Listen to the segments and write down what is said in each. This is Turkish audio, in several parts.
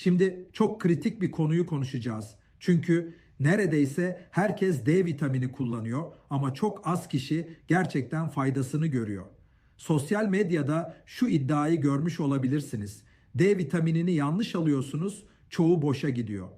Şimdi çok kritik bir konuyu konuşacağız. Çünkü neredeyse herkes D vitamini kullanıyor ama çok az kişi gerçekten faydasını görüyor. Sosyal medyada şu iddiayı görmüş olabilirsiniz. D vitaminini yanlış alıyorsunuz, çoğu boşa gidiyor.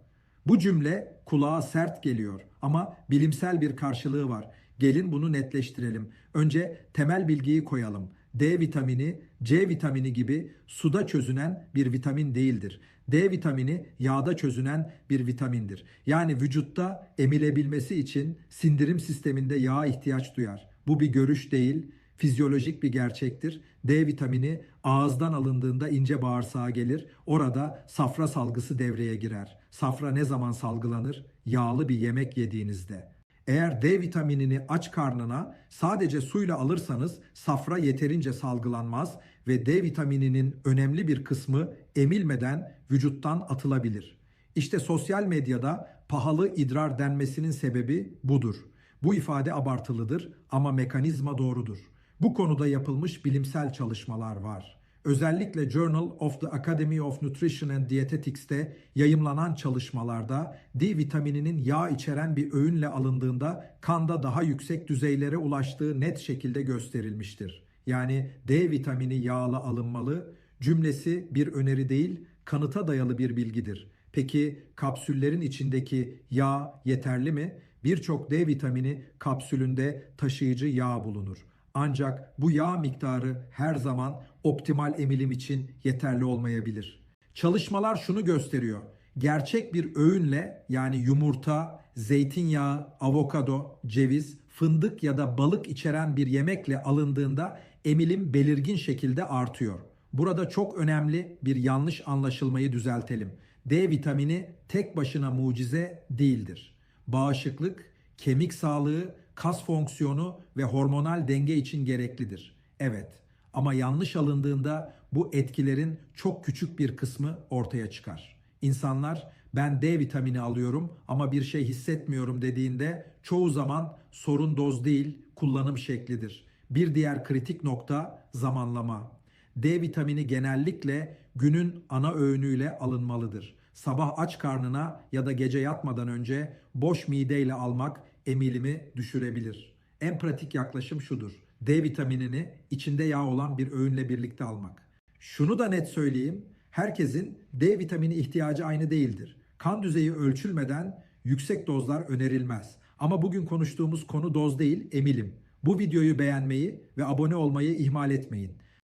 Bu cümle kulağa sert geliyor ama bilimsel bir karşılığı var. Gelin bunu netleştirelim. Önce temel bilgiyi koyalım. D vitamini, C vitamini gibi suda çözünen bir vitamin değildir. D vitamini yağda çözünen bir vitamindir. Yani vücutta emilebilmesi için sindirim sisteminde yağa ihtiyaç duyar. Bu bir görüş değil, fizyolojik bir gerçektir. D vitamini ağızdan alındığında ince bağırsağa gelir. Orada safra salgısı devreye girer. Safra ne zaman salgılanır? Yağlı bir yemek yediğinizde. Eğer D vitaminini aç karnına sadece suyla alırsanız safra yeterince salgılanmaz ve D vitamininin önemli bir kısmı emilmeden vücuttan atılabilir. İşte sosyal medyada pahalı idrar denmesinin sebebi budur. Bu ifade abartılıdır ama mekanizma doğrudur. Bu konuda yapılmış bilimsel çalışmalar var. Özellikle Journal of the Academy of Nutrition and Dietetics'te yayımlanan çalışmalarda D vitamininin yağ içeren bir öğünle alındığında kanda daha yüksek düzeylere ulaştığı net şekilde gösterilmiştir. Yani D vitamini yağla alınmalı cümlesi bir öneri değil, kanıta dayalı bir bilgidir. Peki kapsüllerin içindeki yağ yeterli mi? Birçok D vitamini kapsülünde taşıyıcı yağ bulunur. Ancak bu yağ miktarı her zaman optimal emilim için yeterli olmayabilir. Çalışmalar şunu gösteriyor. Gerçek bir öğünle yani yumurta, zeytinyağı, avokado, ceviz, fındık ya da balık içeren bir yemekle alındığında emilim belirgin şekilde artıyor. Burada çok önemli bir yanlış anlaşılmayı düzeltelim. D vitamini tek başına mucize değildir. Bağışıklık, kemik sağlığı, kas fonksiyonu ve hormonal denge için gereklidir. Evet ama yanlış alındığında bu etkilerin çok küçük bir kısmı ortaya çıkar. İnsanlar ben D vitamini alıyorum ama bir şey hissetmiyorum dediğinde çoğu zaman sorun doz değil kullanım şeklidir. Bir diğer kritik nokta zamanlama. D vitamini genellikle günün ana öğünüyle alınmalıdır. Sabah aç karnına ya da gece yatmadan önce boş mideyle almak emilimi düşürebilir. En pratik yaklaşım şudur. D vitaminini içinde yağ olan bir öğünle birlikte almak. Şunu da net söyleyeyim. Herkesin D vitamini ihtiyacı aynı değildir. Kan düzeyi ölçülmeden yüksek dozlar önerilmez. Ama bugün konuştuğumuz konu doz değil, emilim. Bu videoyu beğenmeyi ve abone olmayı ihmal etmeyin.